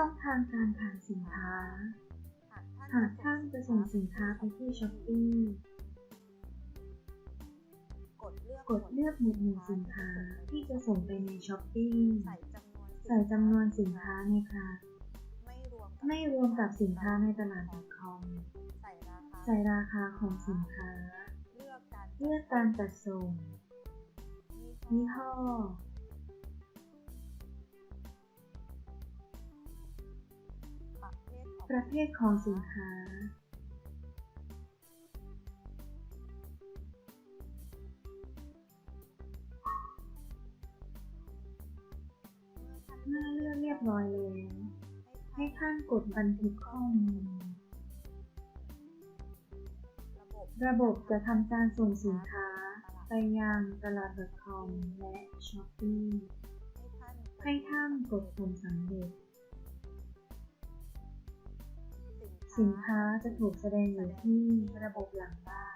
ช่องทางการขายสินค้า หากท่านจะส่งสินค้าไปที่ช้อปปี้กดเลือกกดเลือกหมวดหมู่สินค้าที่จะส่งไปในช้อปปี้ใส่จำนวนใส่จำนวนสินค้าในคาร์ทไม่รวมไม่รวมกับสินค้าในตลาด .com ใส่ราคาใส่ราคาของสินค้า เลือกการเลือกการจัดส่งยี่ห้อ ประเภทของสินค้า เมื่อเลือกเรียบร้อยแล้วให้ท่านกดบันทึกข้อมูล ระบบจะทำการส่งสินค้าไปยังตลาด .com และ Shopee ให้ท่านให้ท่านกดผลสำเร็จ สินค้าจะถูกแสดงอยู่ที่ระบบหลังบ้าน